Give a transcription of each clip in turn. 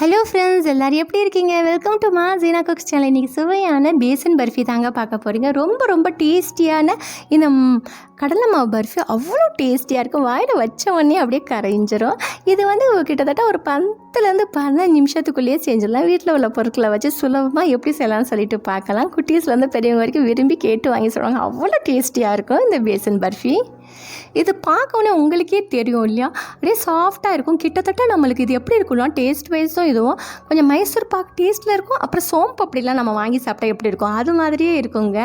Hello friends எல்லோரும் எப்படி இருக்கீங்க? வெல்கம் டு மா ஜீனா குக்ஸ் சேனல் இன்றைக்கி சுவையான பேசன் பர்ஃபி தாங்க பார்க்க போகிறீங்க ரொம்ப ரொம்ப டேஸ்டியான இந்த கடலை மாவு பர்ஃபி அவ்வளோ டேஸ்டியாக இருக்கும். வாயில் வச்ச உடனே அப்படியே கரைஞ்சிரும். இது வந்து கிட்டத்தட்ட ஒரு பத்துலேருந்து பதினஞ்சு நிமிஷத்துக்குள்ளேயே செஞ்சிடலாம். வீட்டில் உள்ள பொருட்களை வச்சு சுலபமாக எப்படி செய்யலாம்னு சொல்லிட்டு பார்க்கலாம். குட்டீஸ்லேருந்து பெரியவங்க வரைக்கும் விரும்பி கேட்டு வாங்கி சொல்லுவாங்க. அவ்வளோ டேஸ்டியாக இருக்கும் இந்த பேசன் பர்ஃபி. இது பார்க்கவுனே உங்களுக்கே தெரியும் இல்லையா? அப்படியே சாஃப்டாக இருக்கும். கிட்டத்தட்ட நம்மளுக்கு இது எப்படி இருக்கும்னா டேஸ்ட் வைஸும் இதுவும் கொஞ்சம் மைசூர் பாக் டேஸ்ட்டில் இருக்கும். அப்புறம் சோம்பு அப்படிலாம் நம்ம வாங்கி சாப்பிட்டா எப்படி இருக்கும்? அது மாதிரியே இருக்குங்க.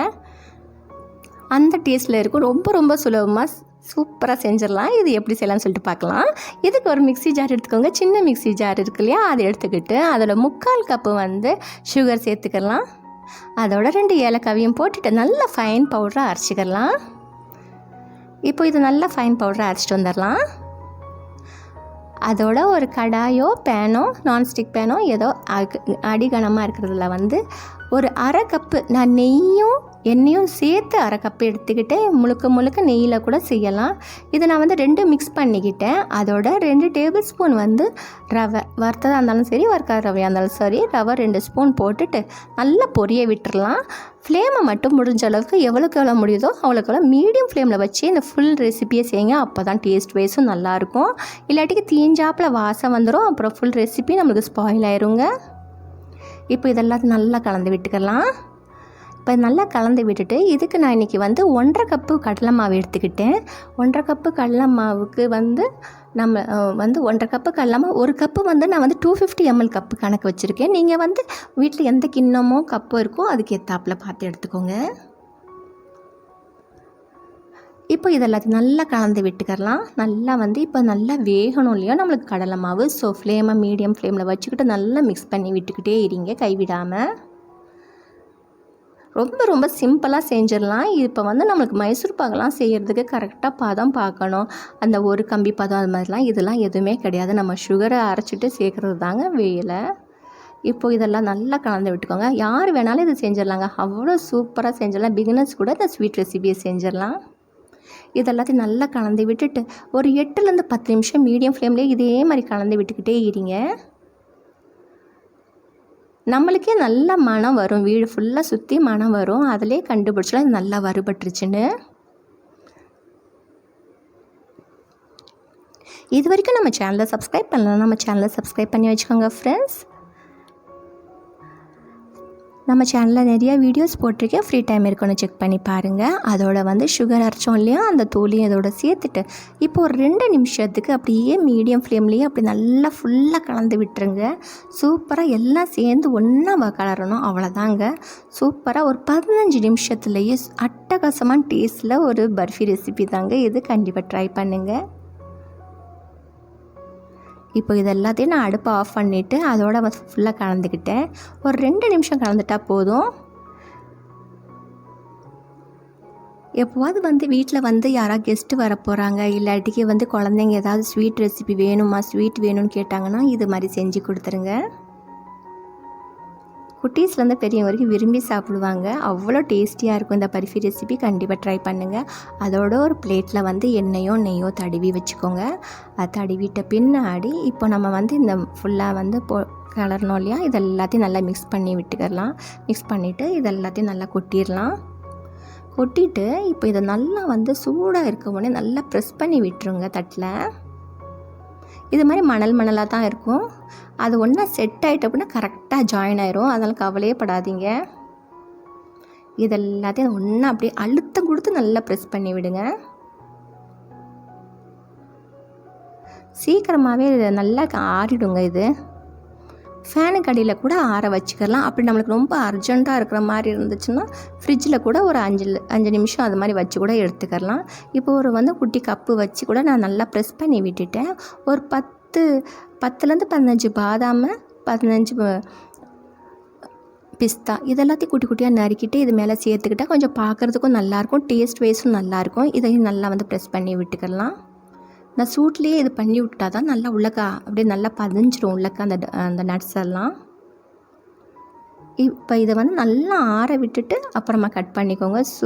அந்த டேஸ்ட்டில் இருக்கும். ரொம்ப ரொம்ப சுலபமாக சூப்பராக செஞ்சிடலாம். இது எப்படி செய்யலாம்னு சொல்லிட்டு பார்க்கலாம். இதுக்கு ஒரு மிக்ஸி ஜார் எடுத்துக்கோங்க. சின்ன மிக்ஸி ஜார் இருக்கு இல்லையா? அதை எடுத்துக்கிட்டு அதோட முக்கால் கப்பு வந்து சுகர் சேர்த்துக்கலாம். அதோட ரெண்டு ஏலக்காவையும் போட்டுட்டு நல்லா ஃபைன் பவுடராக அரைச்சிக்கலாம். இப்போ இது நல்லா ஃபைன் பவுடராக அரைச்சிட்டு வந்துடலாம். அதோட ஒரு கடாயோ பேனோ நான்ஸ்டிக் பேனோ ஏதோ அக- அடிகனமாக இருக்கிறதுல வந்து ஒரு அரை கப்பு நான் நெய்யும் எண்ணெயும் சேர்த்து அரை கப்பு எடுத்துக்கிட்டு முழுக்க முழுக்க நெய்யில் கூட செய்யலாம். இதை நான் வந்து ரெண்டும் மிக்ஸ் பண்ணிக்கிட்டேன். அதோட ரெண்டு டேபிள் ஸ்பூன் வந்து ரவை. வறுத்ததாக இருந்தாலும் சரி வறுக்காத ரவையாக இருந்தாலும் சரி ரவை ரெண்டு ஸ்பூன் போட்டுட்டு நல்லா பொரிய விட்டுடலாம் ஃப்ளேமை மட்டும் முடிஞ்ச அளவுக்கு எவ்வளோக்கு எவ்வளோ முடியுதோ அவ்வளோக்கு எவ்வளோ மீடியம் ஃப்ளேமில் வச்சு இந்த ஃபுல் ரெசிபியை செய்யுங்க. அப்போ தான் டேஸ்ட் வைஸும் நல்லாயிருக்கும் இல்லாட்டிக்கு தீஞ்சாப்பில் வாசம் வந்துடும் அப்புறம் ஃபுல் ரெசிபி நம்மளுக்கு ஸ்பாயில் ஆயிருங்க. இப்போ இதெல்லாம் நல்லா கலந்து விட்டுக்கலாம். இப்போ நல்லா கலந்து விட்டுட்டு இதுக்கு நான் இன்றைக்கி வந்து ஒன்றரை கப்பு கடலை மாவு எடுத்துக்கிட்டேன். ஒன்றரை கப்பு கடலை மாவுக்கு வந்து நம்ம வந்து ஒன்றரை கப்பு கடலை மாவு ஒரு கப்பு வந்து நான் வந்து டூ ஃபிஃப்டி எம்எல் கப்பு கணக்கு வச்சுருக்கேன். நீங்கள் வந்து வீட்டில் எந்த கிண்ணமோ கப்போ இருக்கோ அதுக்கு ஏற்றாப்புல பார்த்து எடுத்துக்கோங்க. இப்போ இதெல்லாத்தையும் நல்லா கலந்து விட்டுக்கரலாம் நல்லா வந்து இப்போ நல்லா வேகணும் இல்லையோ? நம்மளுக்கு கடலை மாவு. ஸோ ஃப்ளேமை மீடியம் ஃப்ளேமில் வச்சுக்கிட்டு நல்லா மிக்ஸ் பண்ணி விட்டுக்கிட்டே இருங்க. கைவிடாமல் ரொம்ப ரொம்ப சிம்பிளாக செஞ்சிடலாம். இப்போ வந்து நம்மளுக்கு மைசூர் பாகெல்லாம் செய்கிறதுக்கு கரெக்டாக பதம் பார்க்கணும் அந்த ஒரு கம்பி பதம் அது மாதிரிலாம் இதெல்லாம் எதுவுமே கிடையாது. நம்ம சுகரை அரைச்சிட்டு சேர்க்குறது தாங்க வேலை. இப்போ இதெல்லாம் நல்லா கலந்து விட்டுக்கோங்க. யார் வேணாலும் இதை செஞ்சிடலாங்க. அவ்வளோ சூப்பராக செஞ்சிடலாம். பிகினர்ஸ் கூட இந்த ஸ்வீட் ரெசிபியை செஞ்சிடலாம். இதெல்லாத்தையும் நல்லா கலந்து விட்டுட்டு ஒரு எட்டுலேருந்து பத்து நிமிஷம் மீடியம் ஃப்ளேம்லேயே இதே மாதிரி கலந்து விட்டுக்கிட்டே இருங்க. நம்மளுக்கே நல்ல மனம் வரும். வீடு ஃபுல்லாக சுற்றி மனம் வரும். அதிலே கண்டுபிடிச்சலாம் இது நல்லா வறுபட்டுருச்சுன்னு. இது வரைக்கும் நம்ம சேனலை சப்ஸ்கிரைப் பண்ணலாம் நம்ம சேனலை சப்ஸ்கிரைப் பண்ணி வச்சுக்கோங்க ஃப்ரெண்ட்ஸ் நம்ம சேனலில் நிறைய வீடியோஸ் போட்டிருக்கேன். ஃப்ரீ டைம் இருக்குன்னு செக் பண்ணி பாருங்கள் அதோட வந்து சுகர் அரைச்சோம் இல்லையா? அந்த தூளியும் அதோட சேர்த்துட்டு இப்போ ஒரு ரெண்டு நிமிஷத்துக்கு அப்படியே மீடியம் ஃப்ளேம்லேயே அப்படி நல்லா ஃபுல்லாக கலந்து விட்டுருங்க. சூப்பராக எல்லாம் சேர்ந்து ஒன்றா கலரணும். அவ்வளோதாங்க சூப்பராக ஒரு பதினஞ்சு நிமிஷத்துலேயே அட்டகாசமான டேஸ்ட்டில் ஒரு பர்ஃபி ரெசிபி தாங்க இது. கண்டிப்பாக ட்ரை பண்ணுங்கள் இப்போ இது எல்லாத்தையும் நான் அடுப்பை ஆஃப் பண்ணிவிட்டு அதோட ஃபுல்லாக கலந்துக்கிட்டேன். ஒரு ரெண்டு நிமிஷம் கலந்துட்டால் போதும். எப்போவாது வந்து வீட்டில் வந்து யாராவது கெஸ்ட்டு வர போகிறாங்க இல்லாட்டிக்கு வந்து குழந்தைங்க ஏதாவது ஸ்வீட் ரெசிபி வேணுமா ஸ்வீட் வேணும்னு கேட்டாங்கன்னா இது மாதிரி செஞ்சு கொடுத்துருங்க. குட்டீஸ்லேருந்து பெரியவங்க வரைக்கும் விரும்பி சாப்பிடுவாங்க. அவ்வளோ டேஸ்டியாக இருக்கும் இந்த பர்ஃபி ரெசிபி கண்டிப்பாக ட்ரை பண்ணுங்கள் அதோட ஒரு பிளேட்டில் வந்து எண்ணெயோ நெய்யோ தடவி வச்சுக்கோங்க. தடவிட்ட பின்னாடி இப்போ நம்ம வந்து இந்த ஃபுல்லாக வந்து போ கலரணும் இல்லையா? இது எல்லாத்தையும் நல்லா மிக்ஸ் பண்ணி விட்டுக்கலாம். மிக்ஸ் பண்ணிவிட்டு இது எல்லாத்தையும் நல்லா கொட்டிடலாம். கொட்டிட்டு இப்போ இதை நல்லா வந்து சூடாக இருக்க உடனே நல்லா ப்ரெஸ் பண்ணி விட்டுருங்க தட்டில். இது மாதிரி மணல் மணலாக தான் இருக்கும். அது ஒன்றா செட் ஆகிட்ட அப்படின்னா கரெக்டாக ஜாயின் ஆயிரும். அதனால் கவலையே படாதீங்க. இது எல்லாத்தையும் ஒன்றா அப்படியே அழுத்தம் கொடுத்து நல்லா ப்ரெஸ் பண்ணி விடுங்க. சீக்கிரமாகவே இது நல்லா ஆறிடுங்க இது. ஃபேனுக்கு அடியில் கூட ஆற வச்சுக்கலாம். அப்படி நம்மளுக்கு ரொம்ப அர்ஜெண்ட்டாக இருக்கிற மாதிரி இருந்துச்சுன்னா ஃப்ரிட்ஜில் கூட ஒரு அஞ்சு அஞ்சு நிமிஷம் அது மாதிரி வச்சு கூட எடுத்துக்கலாம். இப்போ ஒரு வந்து குட்டி கப்பு வச்சு கூட நான் நல்லா ப்ரெஸ் பண்ணி விட்டுட்டேன். ஒரு பத்து பத்துலேருந்து பதினஞ்சு பாதாமை பதினஞ்சு பிஸ்தா இதெல்லாத்தையும் குட்டி குட்டியாக நறுக்கிட்டு இது மேலே சேர்த்துக்கிட்டா கொஞ்சம் பார்க்குறதுக்கும் நல்லாயிருக்கும் டேஸ்ட் வைஸும் நல்லாயிருக்கும் இதையும் நல்லா வந்து ப்ரெஸ் பண்ணி விட்டுக்கலாம். நான் சூட்லேயே இது பண்ணி விட்டா தான் நல்லா உள்ளக்கா அப்படியே நல்லா பதிஞ்சிரும் உள்ளக்கா அந்த அந்த நட்ஸ் எல்லாம். இப்போ இதை வந்து நல்லா ஆற விட்டுட்டு அப்புறமா கட் பண்ணிக்கோங்க. சு